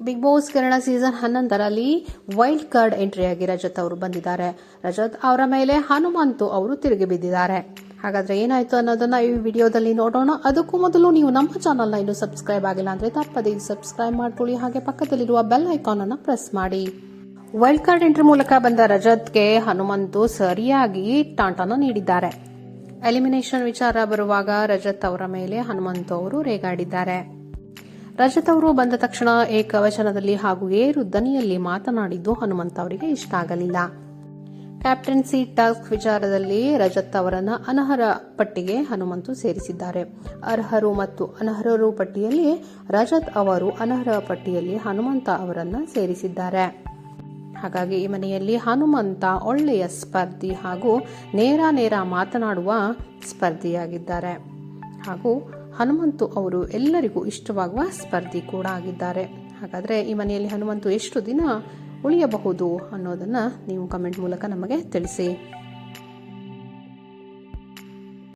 Big Boss Kannada season ಹನ್ನೊಂದರಲ್ಲಿ wild card ಎಂಟ್ರಿಯಾಗಿ ರಜತ್ ಅವರು ಬಂದಿದ್ದಾರೆ. ರಜತ್ ಅವರ ಮೇಲೆ ಹನುಮಂತು ಅವರು ತಿರುಗಿ ಬಿದ್ದಿದ್ದಾರೆ. ಹಾಗಾದ್ರೆ ಏನಾಯ್ತು ಅನ್ನೋದನ್ನ ಈ ವಿಡಿಯೋದಲ್ಲಿ ನೋಡೋಣ. ಅದಕ್ಕೂ ಮೊದಲು ನೀವು ನಮ್ಮ ಚಾನಲ್ನ ಇನ್ನು ಸಬ್ಸ್ಕ್ರೈಬ್ ಆಗಿಲ್ಲ ಅಂದ್ರೆ ತಪ್ಪದೇ ಸಬ್ಸ್ಕ್ರೈಬ್ ಮಾಡ್ಕೊಳ್ಳಿ. ಹಾಗೆ ಪಕ್ಕದಲ್ಲಿರುವ ಬೆಲ್ ಐಕಾನ್ ಅನ್ನು ಪ್ರೆಸ್ ಮಾಡಿ. ವೈಲ್ಡ್ ಕಾರ್ಡ್ ಎಂಟ್ರಿ ಮೂಲಕ ಬಂದ ರಜತ್ಗೆ ಹನುಮಂತು ಸರಿಯಾಗಿ ಟಾಂಟನ ನೀಡಿದ್ದಾರೆ. ಎಲಿಮಿನೇಷನ್ ವಿಚಾರ ಬರುವಾಗ ರಜತ್ ಅವರ ಮೇಲೆ ಹನುಮಂತು ಅವರು ರೇಗಾಡಿದ್ದಾರೆ. ರಜತ್ ಅವರು ಬಂದ ತಕ್ಷಣ ಏಕವಚನದಲ್ಲಿ ಹಾಗೂ ಏರು ದನಿಯಲ್ಲಿ ಮಾತನಾಡಿದ್ದು ಹನುಮಂತ ಅವರಿಗೆ ಇಷ್ಟ ಆಗಲಿಲ್ಲ. ಕ್ಯಾಪ್ಟನ್ಸಿ ಟಾಸ್ಕ್ ವಿಚಾರದಲ್ಲಿ ರಜತ್ ಅವರನ್ನ ಅನರ್ಹ ಪಟ್ಟಿಗೆ ಹನುಮಂತು ಸೇರಿಸಿದ್ದಾರೆ. ಅರ್ಹರು ಮತ್ತು ಅನರ್ಹರು ಪಟ್ಟಿಯಲ್ಲಿ ರಜತ್ ಅವರು ಅನರ್ಹ ಪಟ್ಟಿಯಲ್ಲಿ ಹನುಮಂತ ಅವರನ್ನ ಸೇರಿಸಿದ್ದಾರೆ. ಹಾಗಾಗಿ ಈ ಮನೆಯಲ್ಲಿ ಹನುಮಂತ ಒಳ್ಳೆಯ ಸ್ಪರ್ಧಿ ಹಾಗೂ ನೇರ ನೇರ ಮಾತನಾಡುವ ಸ್ಪರ್ಧಿಯಾಗಿದ್ದಾರೆ. ಹಾಗೂ ಹನುಮಂತು ಅವರು ಎಲ್ಲರಿಗೂ ಇಷ್ಟವಾಗುವ ಸ್ಪರ್ಧಿ ಕೂಡ ಆಗಿದ್ದಾರೆ. ಹಾಗಾದರೆ ಈ ಮನೆಯಲ್ಲಿ ಹನುಮಂತು ಎಷ್ಟು ದಿನ ಉಳಿಯಬಹುದು ಅನ್ನೋದನ್ನು ನೀವು ಕಮೆಂಟ್ ಮೂಲಕ ನಮಗೆ ತಿಳಿಸಿ.